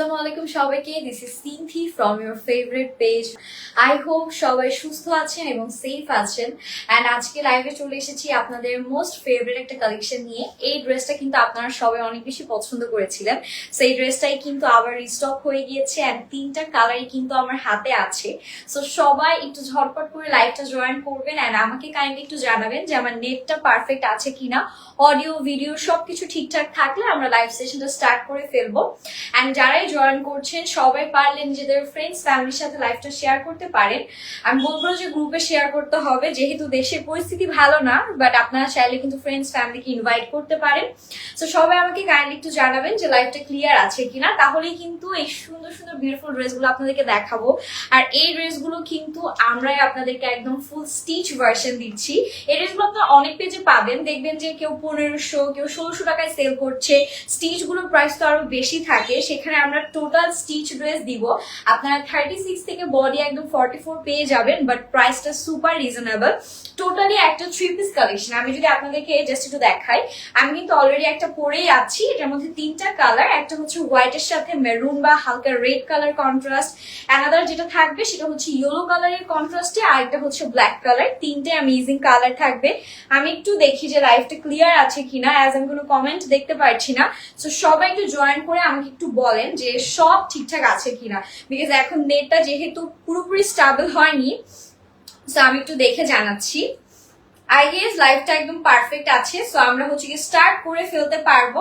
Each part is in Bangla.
আসসালামু আলাইকুম সবাইকে। This is Sinthi from your favourite page I hope সবাই সুস্থ আছেন এবং সেফ আছেন। অ্যান্ড আজকে লাইভে চলে এসেছি আপনাদের মোস্ট ফেভারিট একটা কালেকশন নিয়ে। এই ড্রেসটা কিন্তু আপনারা সবাই অনেক বেশি পছন্দ করেছিলেন। সো এই ড্রেসটাই কিন্তু আবার রিস্টক হয়ে গিয়েছে অ্যান্ড তিনটা কালারই কিন্তু আমার হাতে আছে। সো সবাই একটু ঝটপট করে লাইভটা জয়েন করবেন অ্যান্ড আমাকে কাইন্ডলি একটু জানাবেন যে আমার নেটটা পারফেক্ট আছে কিনা। অডিও ভিডিও সবকিছু ঠিকঠাক থাকলে আমরা লাইভ সেশনটা স্টার্ট করে ফেলব। অ্যান্ড যারাই জয়েন করছেন, সবাই পারলে নিজেদের ফ্রেন্ডস ফ্যামিলির সাথে লাইভটা শেয়ার করতে পারেন। আমি বলব যে গ্রুপে শেয়ার করতে হবে, যেহেতু দেশের পরিস্থিতি ভালো না বাট আপনারা চাইলে কিন্তু ফ্রেন্ডস ফ্যামিলিকে ইনভাইট করতে পারেন। তো সবাই আমাকে কাইন্ডলি একটু জানাবেন যে লাইভটা ক্লিয়ার আছে কিনা। তাহলেই কিন্তু এই সুন্দর সুন্দর বিউটিফুল ড্রেসগুলো আপনাদেরকে দেখাবো। আর এই ড্রেসগুলো কিন্তু আমরাই আপনাদেরকে একদম ফুল স্টিচ ভার্সন দিচ্ছি। এই ড্রেসগুলো আপনারা অনেক পেজে পাবেন। দেখবেন যে কেউ পনেরোশো, কেউ ষোলোশো টাকায় সেল করছে। স্টিচগুলোর প্রাইস তো আরও বেশি থাকে। সেখানে আমরা টোটাল স্টিচ ড্রেস দিব। আপনারা থার্টি সিক্স থেকে বডি একদম ফর্টি ফোর পেয়ে যাবেন বাট প্রাইসটা সুপার রিজনেবল টোটালি একটা থ্রি পিস কালেকশন আমি যদি আপনাদেরকে জাস্ট একটু দেখাই, আমি কিন্তু অলরেডি একটা পরেই আছি। এটার মধ্যে তিনটা কালার একটা হচ্ছে হোয়াইটের সাথে মেরুন বা হালকা রেড কালার কন্ট্রাস্ট অ্যানাদার যেটা থাকবে, সেটা হচ্ছে ইয়েলো কালারের কন্ট্রাস্টে আর একটা হচ্ছে ব্ল্যাক কালার তিনটে অ্যামেজিং কালার থাকবে। আমি একটু দেখি যে লাইফটা ক্লিয়ার আছে কিনা। অ্যাজ আমি কোনো কমেন্ট দেখতে পারছি না। সো সবাই একটু জয়েন করে আমাকে একটু বলেন যে সব ঠিকঠাক আছে কিনা। বিকজ এখন নেটটা যেহেতু পুরোপুরি স্টাবল হয়নি সো আমি একটু দেখে জানাচ্ছি। আই লাইফটা একদম পারফেক্ট আছে। সো আমরা হচ্ছে কি স্টার্ট করে ফেলতে পারব।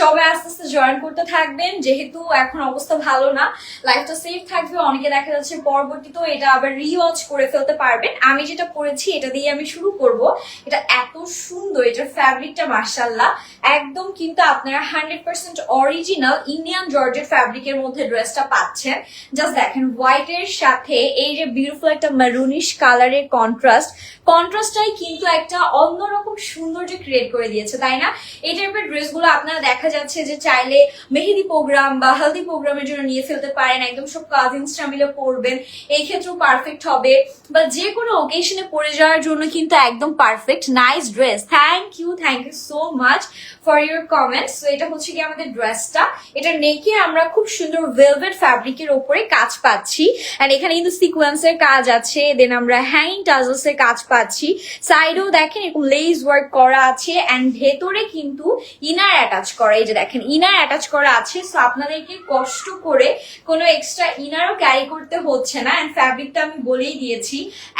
সবাই আস্তে আস্তে জয়েন করতে থাকবেন। যেহেতু এখন অবস্থা ভালো না লাইফটা সেফ থাকবে। অনেকে দেখা যাচ্ছে পরবর্তীতেও এটা আবার রিওয়াচ করে ফেলতে পারবেন। আমি যেটা পরেছি এটা দিয়ে আমি শুরু করব। এটা এত সুন্দর, এটার ফ্যাব্রিকটা মার্শাল্লাহ একদম কিন্তু আপনারা hundred percent original Indian georgette ফ্যাব্রিকের মধ্যে ড্রেসটা পাচ্ছেন। জাস্ট দেখেন হোয়াইটের সাথে এই যে বিউটিফুল একটা মেরুনিশ কালারের কন্ট্রাস্ট কন্ট্রাস্টটাই কিন্তু একটা অন্যরকম সৌন্দর্য ক্রিয়েট করে দিয়েছে, তাই না? এই টাইপের ড্রেসগুলো আপনারা দেখা যাচ্ছে যে চাইলে মেহেদি প্রোগ্রাম বা হেলদি প্রোগ্রামের জন্য নিয়ে ফেলতে পারেন, একদম সব কাজিনসরা মিলে পরবেন, এই ক্ষেত্রেও পারফেক্ট হবে। বা যে কোনো ওকেশনে পরে যাওয়ার জন্য কিন্তু একদম perfect nice dress thank you thank you so much for your comments তো এটা হচ্ছে কি আমাদের ড্রেসটা এটা নেকে আমরা খুব সুন্দর ভেলভেট ফ্যাব্রিকের ওপরে কাজ পাচ্ছি। এখানে কিন্তু সিকোয়েন্সের কাজ আছে। দেন আমরা হ্যাঙ্গিং টাজলস এর কাজ পাচ্ছি। সাইডেও দেখেন, এরকম লেস ওয়ার্ক করা আছে এন্ড ভেতরে কিন্তু ইনার অ্যাটাচ করা, এই যে দেখেন ইনার অ্যাটাচ করা আছে সো আপনাদেরকে কষ্ট করে কোনো এক্সট্রা ইনারও ক্যারি করতে হচ্ছে না এন্ড ফ্যাব্রিকটা আমি বলেই দিয়েছি,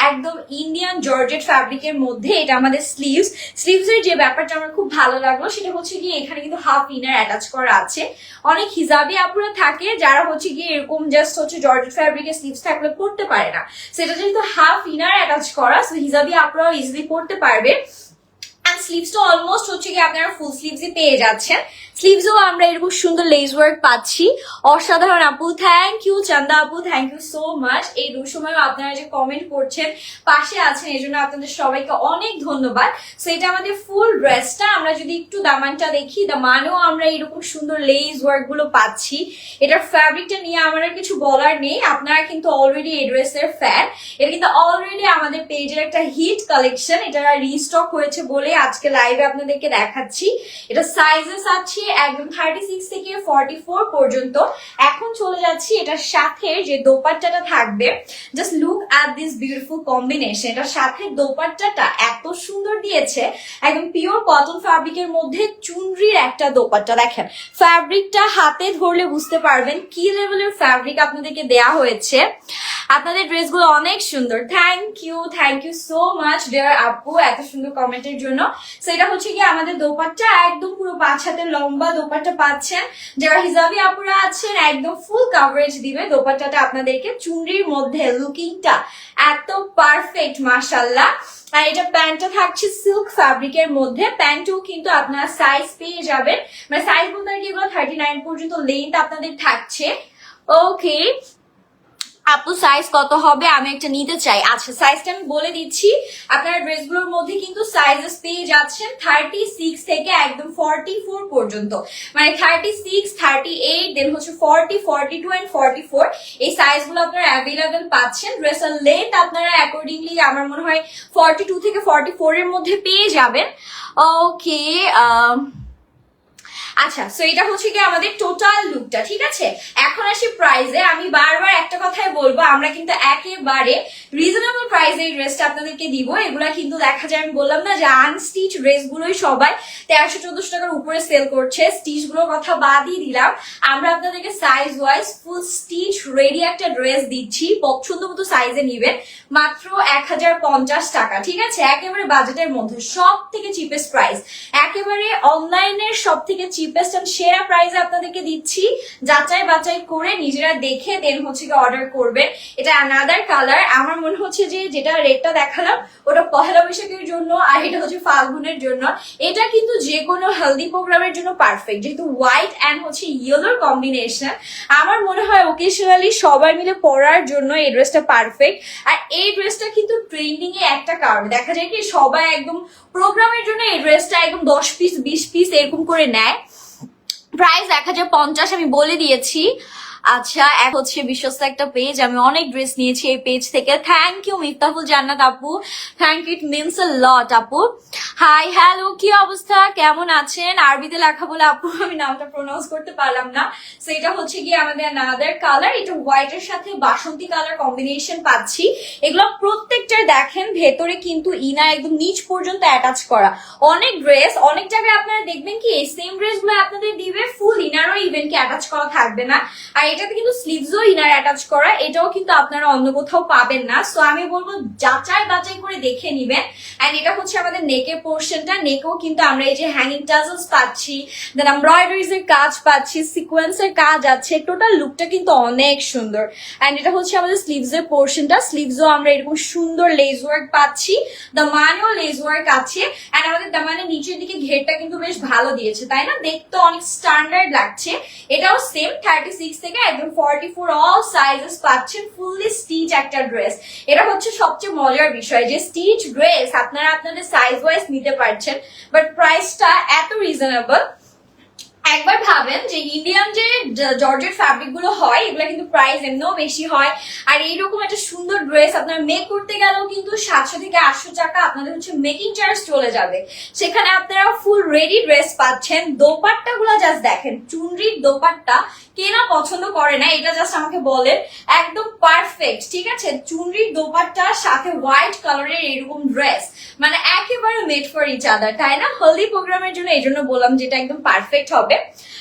একদম ইন্ডিয়ান জর্জেট ফ্যাব্রিকের মধ্যে, এটা আমাদের স্লিভস স্লিভস এর যে ব্যাপারটা আমার খুব ভালো লাগল, সেটা হচ্ছে কি এখানে কিন্তু হাফ ইনার অ্যাটাচ করা আছে, অনেক হিজাবি আপুরা থাকে, যারা হচ্ছে গিয়ে এরকম জাস্ট হচ্ছে জর্জেট ফ্যাব্রিকের স্লিভস থাকলে পড়তে পারে না, সেটা যেহেতু হাফ ইনার অ্যাটাচ করা সো হিজাবি আপুরাও ইজিলি পড়তে পারবে। অ্যান্ড স্লিভসটা অলমোস্ট হচ্ছে কি আপনারা ফুল স্লিভসই পেয়ে যাচ্ছেন। স্লিভসও আমরা এরকম সুন্দর লেস ওয়ার্ক পাচ্ছি। অসাধারণ আপু থ্যাংক ইউ চান্দা আপু থ্যাংক ইউ সো মাচ এই দুসময় আপনারা যে কমেন্ট করছেন, পাশে আছেন এই জন্য আপনাদের সবাইকে অনেক ধন্যবাদ। সো এটা আমাদের ফুল ড্রেসটা আমরা যদি একটু দামানটা দেখি দামানেও আমরা এরকম সুন্দর লেস ওয়ার্কগুলো পাচ্ছি। এটার ফ্যাব্রিকটা নিয়ে আমার আর কিছু বলার নেই, আপনারা কিন্তু অলরেডি এই ড্রেসের ফ্যান এটা কিন্তু অলরেডি আমাদের পেজের একটা হিট কালেকশন এটা রিস্টক হয়েছে বলে আজকে লাইভে আপনাদেরকে দেখাচ্ছি। এটা সাইজেস আছে একদম থার্টি সিক্স থেকে ফর্টি ফোর পর্যন্ত। এখন চলে যাচ্ছি এটার সাথে যে দোপাট্টাটা থাকবে। Just look at this beautiful combination এটার সাথে দোপাট্টাটা এত সুন্দর দিয়েছে। একদম পিওর কটন ফ্যাব্রিকের মধ্যে চুনরির একটা দোপাট্টা দেখেন। ফ্যাব্রিকটা হাতে ধরলে বুঝতে পারবেন কি লেভেলের ফ্যাব্রিক আপনাদেরকে দেয়া হয়েছে। আপনাদের ড্রেসগুলো অনেক সুন্দর। Thank you thank you so much dear আপু, এত সুন্দর কমেন্টের জন্য। সেটা হচ্ছে কি আমাদের দোপাট্টা, একদম পুরো পাঁচ হাতের লম্বা দোপাট্টা পাচ্ছেন। যারা হিজাবি আপুরা আছেন, একদম ফুল কাভারেজ দিবে দোপাট্টাটা আপনাদেরকে। চুনরির মধ্যে লুকিংটা এত পারফেক্ট মাশাল্লাহ আর এটা প্যান্টটা থাকছে সিল্ক ফ্যাব্রিকের মধ্যে। প্যান্টও কিন্তু আপনারা সাইজ পেয়ে যাবেন। মানে সাইজ বলতে আর কি এগুলো থার্টি নাইন পর্যন্ত লেন্থ আপনাদের থাকছে। ওকে আপু সাইজ কত হবে? আমি একটা নিতে চাই। আচ্ছা সাইজটা আমি বলে দিচ্ছি। আপনার ড্রেসগুলোর মধ্যে কিন্তু সাইজেস পেয়ে যাচ্ছেন থার্টি সিক্স থেকে একদম ফর্টি ফোর পর্যন্ত। মানে thirty six thirty eight then হচ্ছে forty forty two and forty four এই সাইজগুলো আপনারা অ্যাভেলেবেল পাচ্ছেন। ড্রেসের লেন্থ আপনারা অ্যাকর্ডিংলি আমার মনে হয় ফর্টি টু থেকে ফর্টি ফোর এর মধ্যে পেয়ে যাবেন। ওকে আচ্ছা সো এটা হচ্ছে কি আমাদের টোটাল লুকটা ঠিক আছে? এখন আসি প্রাইসে আমি বারবার একটা কথাই বলব, আমরা কিন্তু একেবারে রিজনেবল প্রাইসে এই ড্রেসটা আপনাদেরকে দিব। এগুলা কিন্তু দেখা যায়, আমি বললাম না যে আনস্টিচ ড্রেস গুলোই সবাই তেরোশো চোদ্দশো টাকার উপরে সেল করছে। স্টিচগুলোর কথা বাদই দিলাম। আমরা আপনাদেরকে size wise full stitch ready একটা ড্রেস দিচ্ছি। পছন্দ মতো সাইজে নিবেন। মাত্র এক হাজার পঞ্চাশ টাকা, ঠিক আছে? একেবারে বাজেটের মধ্যে সব থেকে চিপেস্ট প্রাইস একেবারে অনলাইনের সব থেকে চিপেস্ট অ্যান্ড সেরা প্রাইসে আপনাদেরকে দিচ্ছি। যাচাই বাছাই করে নিজেরা দেখে দেন হচ্ছে কি অর্ডার করবেন এটা অ্যানাদার কালার আমার মনে হচ্ছে যে যেটা রেটটা দেখালাম, ওটা পহেলা বৈশাখের জন্য আর এটা হচ্ছে ফাল্গুনের জন্য। এটা কিন্তু যে কোনো হেলদি প্রোগ্রামের জন্য পারফেক্ট যেহেতু হোয়াইট অ্যান্ড হচ্ছে ইয়েলোর কম্বিনেশন আমার মনে হয় ওকেশনালি সবাই মিলে পরার জন্য এই ড্রেসটা পারফেক্ট আর এই ড্রেসটা কিন্তু ট্রেন্ডিং এ একটা কারণ। দেখা যায় কি সবাই একদম প্রোগ্রামের জন্য এই ড্রেসটা একদম দশ পিস বিশ পিস এরকম করে নেয়। প্রাইস এক হাজার পঞ্চাশ আমি বলে দিয়েছি। আচ্ছা এক হচ্ছে বিশ্বস্ত একটা পেজ আমি অনেক ড্রেস নিয়েছি এই পেজ থেকে। থ্যাংক ইউ মিফতাহুল জান্নাত আপু। Thank it means a lot আপু। হাই হ্যালো কি অবস্থা? কেমন আছেন? আরবিতে লেখা বলে আপু, আমি নামটা প্রোনাউন্স করতে পারলাম না। সো এটা হচ্ছে গিয়ে আমাদের নাদার কালার এটা হোয়াইট এর সাথে বাসন্তী কালার কম্বিনেশন পাচ্ছি। এগুলো প্রত্যেকটা দেখেন, ভেতরে কিন্তু ইনা একদম নিচ পর্যন্ত অ্যাটাচ করা। অনেক ড্রেস অনেক জায়গায় আপনারা দেখবেন কি, এই সেম ড্রেসগুলো আপনাদের দিবে ফুল ইনারও ইভেন কি অ্যাটাচ করা থাকবে না। আর এটাতে কিন্তু স্লিভসও ইনার অ্যাটাচ করা, এটাও কিন্তু আপনারা অন্য কোথাও পাবেন না। সো আমি বলব যাচাই বাচাই করে দেখে নিবেন। এন্ড এটা হচ্ছে আমাদের নেকের পোর্শনটা নেকেও কিন্তু আমরা এই যে হ্যাঙ্গিং টাজলস পাচ্ছি দেন এমব্রয়ডারিজ এর কাজ পাচ্ছি সিকোয়েন্সের কাজ আছে। টোটাল লুকটা কিন্তু অনেক সুন্দর। এন্ড এটা হচ্ছে আমাদের স্লিভস এর পোর্শনটা স্লিভসও আমরা এরকম সুন্দর লেজ ওয়ার্ক পাচ্ছি। দামানেও লেজ ওয়ার্ক আছে। এন্ড আমাদের দামানের নিচের দিকে ঘেরটা কিন্তু বেশ ভালো দিয়েছে, তাই না? দেখতে অনেক স্ট্যান্ডার্ড লাগছে। এটাও সেম থার্টি সিক্স থেকে একদম ফর্টি ফোর অল সাইজেস পাচ্ছেন ফুললি স্টিচ একটা ড্রেস এটা হচ্ছে সবচেয়ে মজার বিষয় যে স্টিচ ড্রেস আপনারা আপনাদের সাইজ ওয়াইজ নিতে পারছেন বাট প্রাইসটা এত রিজনেবল একবার ভাবেন যে ইন্ডিয়ান যে জর্জের ফ্যাব্রিকগুলো হয়, এগুলো কিন্তু প্রাইস এমনিও বেশি হয়। আর এইরকম একটা সুন্দর ড্রেস আপনার মেক করতে গেলেও কিন্তু সাতশো থেকে আটশো টাকা আপনাদের হচ্ছে মেকিং চার্জ চলে যাবে। সেখানে আপনারা ফুল রেডি ড্রেস পাচ্ছেন। দোপাট্টা গুলো জাস্ট দেখেন, চুনরির দোপাট্টা কে না পছন্দ করে না, এটা জাস্ট আমাকে বলেন। একদম পারফেক্ট ঠিক আছে? চুনরির দোপাট্টা, সাথে হোয়াইট কালারের এরকম ড্রেস মানে একেবারে মেড ফর ইচ আদার তাই না? হলদি প্রোগ্রামের জন্য এই জন্য বললাম যেটা একদম পারফেক্ট হবে।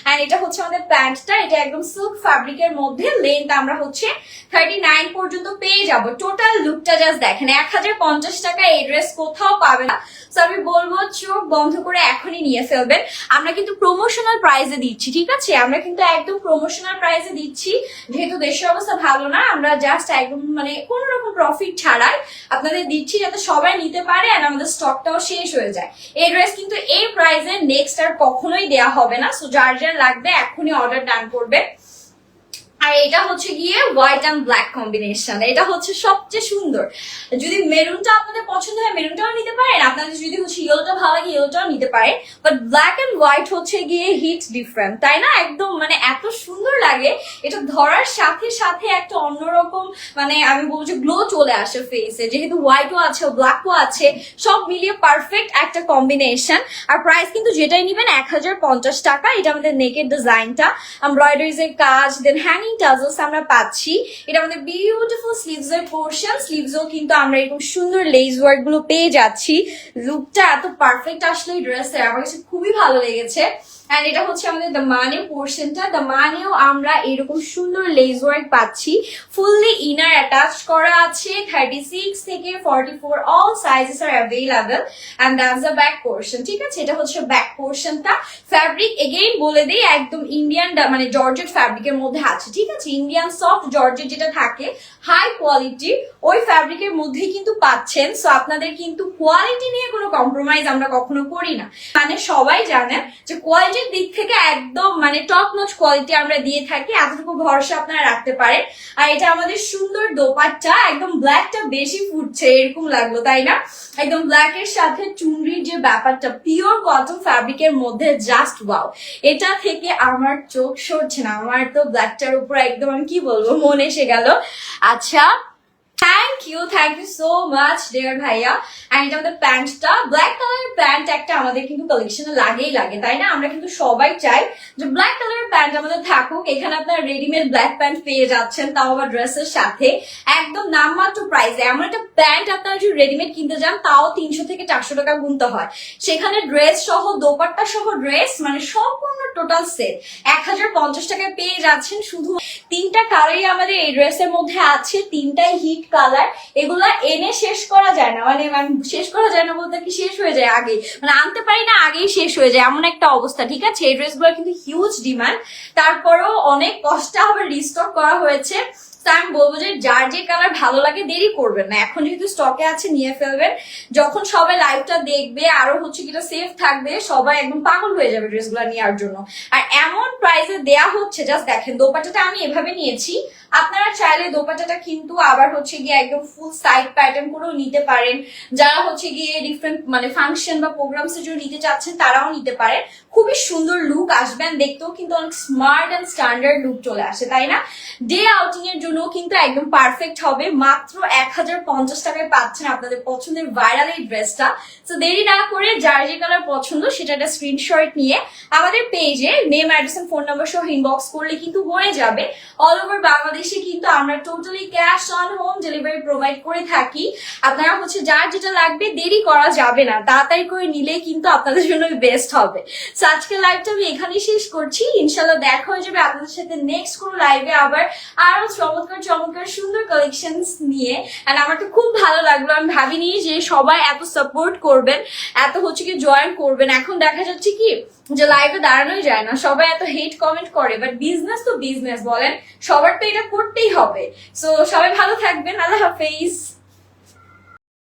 অ্যান্ড এটা হচ্ছে আমাদের প্যান্টটা, এটা একদম সিল্ক ফ্যাব্রিকের মধ্যে। লেন্থ আমরা হচ্ছে থার্টি নাইন পর্যন্ত পেয়ে যাব। টোটাল লুকটা জাস্ট দেখেন, এক হাজার পঞ্চাশ টাকা এই ড্রেস কোথাও পাবে না। তো আমি বলব, চোখ বন্ধ করে এখনই নিয়ে ফেলবেন। আমরা কিন্তু প্রমোশনাল প্রাইসে দিচ্ছি, ঠিক আছে? আমরা কিন্তু একদম প্রমোশনাল প্রাইসে দিচ্ছি। যেহেতু দেশের অবস্থা ভালো না, আমরা জাস্ট একদম মানে কোনো রকম প্রফিট ছাড়াই আপনাদের দিচ্ছি যাতে সবাই নিতে পারে আর আমাদের স্টকটাও শেষ হয়ে যায়। এই ড্রেস কিন্তু এই প্রাইসে নেক্সট আর কখনোই দেয়া হবে না। সো যার যার লাগবে এখনই অর্ডার ডান করবে। আর এটা হচ্ছে গিয়ে হোয়াইট অ্যান্ড ব্ল্যাক কম্বিনেশন এটা হচ্ছে সবচেয়ে সুন্দর। যদি মেরুনটা আপনাদের পছন্দ হয় মেরুনটাও নিতে পারেন, আপনাদের যদি হচ্ছে ইয়েলোটা ভালো লাগে ইয়েলোটাও নিতে পারেন বাট ব্ল্যাক অ্যান্ড হোয়াইট হচ্ছে গিয়ে হিট ডিফারেন্ট তাই না? একদম মানে এত সুন্দর লাগে, এটা ধরার সাথে সাথে একটা অন্যরকম মানে আমি বলব যে গ্লো চলে আসে ফেসে যেহেতু হোয়াইটও আছে ব্ল্যাকও আছে, সব মিলিয়ে পারফেক্ট একটা কম্বিনেশন আর প্রাইস কিন্তু যেটাই নিবেন, এক টাকা, এটা আমাদের নেকের ডিজাইনটা এমব্রয়ডারিজ এর কাজ দেন হ্যাঙ্গিং টাজলস আমরা পাচ্ছি। এটা আমাদের বিউটিফুল স্লিভস এর পোর্শন স্লিভসও কিন্তু আমরা এরকম সুন্দর লেজ ওয়ার্কগুলো পেয়ে যাচ্ছি। লুকটা এত পারফেক্ট আসলে ড্রেসের আমার কাছে খুবই ভালো লেগেছে। অ্যান্ড এটা হচ্ছে আমাদের দ্য মানে পোর্শনটা দ্য মানেও আমরা এরকম সুন্দর লেজ ওয়ার্ক পাচ্ছি। ফুললি ইনার অ্যাটাচ করা আছে। থার্টি সিক্স থেকে forty four all sizes R available and that's the back portion ঠিক আছে? এটা হচ্ছে ব্যাক পোর্শনটা ফ্যাব্রিক এগেইন বলে দিই, একদম ইন্ডিয়ান মানে জর্জেট ফ্যাব্রিকের মধ্যে আছে। ঠিক আছে ইন্ডিয়ান সফট জর্জেট যেটা থাকে হাই কোয়ালিটি ওই ফ্যাব্রিকের মধ্যেই কিন্তু পাচ্ছেন। সো আপনাদের কিন্তু কোয়ালিটি নিয়ে কোনো কম্প্রোমাইজ আমরা কখনো করি না। মানে সবাই জানেন যে কোয়ালিটির দিক থেকে একদম মানে টপ নচ কোয়ালিটি আমরা দিয়ে থাকি, এতটুকু ভরসা আপনারা রাখতে পারেন। আর এটা আমাদের সুন্দর দোপাট্টা, একদম ব্ল্যাকটা বেশি ফুটছে, এরকম লাগল, তাই না? একদম ব্ল্যাক এর সাথে চুনরির যে ব্যাপারটা পিওর কটন ফ্যাব্রিকের মধ্যে জাস্ট ওয়াও এটা থেকে আমার চোখ সরছে না, আমার তো ব্ল্যাকটার উপর একদম আমি কি বলব? মনে এসে গেল। আচ্ছা thank you thank you so much dear ভাইয়া অ্যান্ড এটা আমাদের প্যান্টটা ব্ল্যাক কালারের প্যান্ট একটা আমাদের কিন্তু কালেকশনে লাগেই লাগে, তাই না? আমরা কিন্তু সবাই চাই যে ব্ল্যাক কালারের প্যান্ট আমাদের থাকুক। এখানে আপনার রেডিমেড ব্ল্যাক প্যান্ট পেয়ে যাচ্ছেন, তাও আবার ড্রেসের সাথে। একদম নামমাত্র প্রাইসে এমন একটা প্যান্ট আপনারা যদি রেডিমেড কিনতে যান, তাও তিনশো থেকে চারশো টাকা গুনতে হয়। সেখানে ড্রেস সহ, দোপাট্টা সহ ড্রেস মানে সম্পূর্ণ টোটাল সেট এক হাজার পঞ্চাশ টাকায় পেয়ে যাচ্ছেন। শুধু তিনটা কালারই আমাদের এই ড্রেসের মধ্যে আছে, তিনটাই হিট কালার এগুলা এনে শেষ করা যায় না। মানে মানে শেষ করা যায় না বলতে কি শেষ হয়ে যায় আগে। মানে আনতে পারি না, আগেই শেষ হয়ে যায়, এমন একটা অবস্থা, ঠিক আছে? এই ড্রেসগুলো কিন্তু হিউজ ডিমান্ড তারপরেও অনেক কষ্ট আবার রিস্টক করা হয়েছে। আমি বলব যে, যার যে কালার ভালো লাগে, দেরি করবেন না। এখন যেহেতু স্টকে আছে, নিয়ে ফেলবেন। যখন সবাই লাইভটা দেখবে, আরও হচ্ছে কিটা সেফ থাকবে, সবাই একদম পাগল হয়ে যাবে ড্রেসগুলো নেওয়ার জন্য। আর এমন প্রাইসে দেয়া হচ্ছে জাস্ট দেখেন দোপাটাটা আমি এভাবে নিয়েছি। আপনারা চাইলে দোপাটাটা কিন্তু আবার হচ্ছে গিয়ে একদম ফুল সাইড প্যাটার্ন করেও নিতে পারেন। যারা হচ্ছে গিয়ে ডিফারেন্ট মানে ফাংশন বা প্রোগ্রামস এর জন্য নিতে চাচ্ছেন, তারাও নিতে পারেন। খুবই সুন্দর লুক আসবেন দেখতেও কিন্তু অনেক স্মার্ট অ্যান্ড স্ট্যান্ডার্ড লুক চলে আসে, তাই না? ডে আউটিং এর জন্য কিন্তু একদম পারফেক্ট হবে। মাত্র এক হাজার পঞ্চাশ টাকায় পাচ্ছেন আপনাদের পছন্দের ভাইরাল এই ড্রেসটা তো দেরি না করে যার যে কালার পছন্দ, সেটা একটা স্ক্রিনশট নিয়ে আমাদের পেজে নেম অ্যাড্রেস ফোন নাম্বার সহ ইনবক্স করলে কিন্তু হয়ে যাবে। অল ওভার বাংলাদেশে কিন্তু আমরা totally cash on home delivery provide করে থাকি। আপনারা হচ্ছে যার যেটা লাগবে দেরি করা যাবে না তাড়াতাড়ি করে নিলে কিন্তু আপনাদের জন্য বেস্ট হবে। So, আজকের লাইভটা আমি এখানেই শেষ করছি। ইনশাল্লাহ দেখা হয়ে যাবে আপনাদের সাথে নেক্সট কোনো লাইভে আবার আরও চমৎকার চমৎকার সুন্দর কালেকশনস নিয়ে। আর আমার তো খুব ভালো লাগল আমি ভাবিনি যে সবাই এত সাপোর্ট করবেন এত হচ্ছে কি জয়েন করবেন। এখন দেখা যাচ্ছে কি যে লাইভে দাঁড়ানোই যায় না সবাই এত হেট কমেন্ট করে বাট বিজনেস তো বিজনেস বলেন সবার তো এটা করতেই হবে। সো সবাই ভালো থাকবেন আল্লাহ হাফেজ।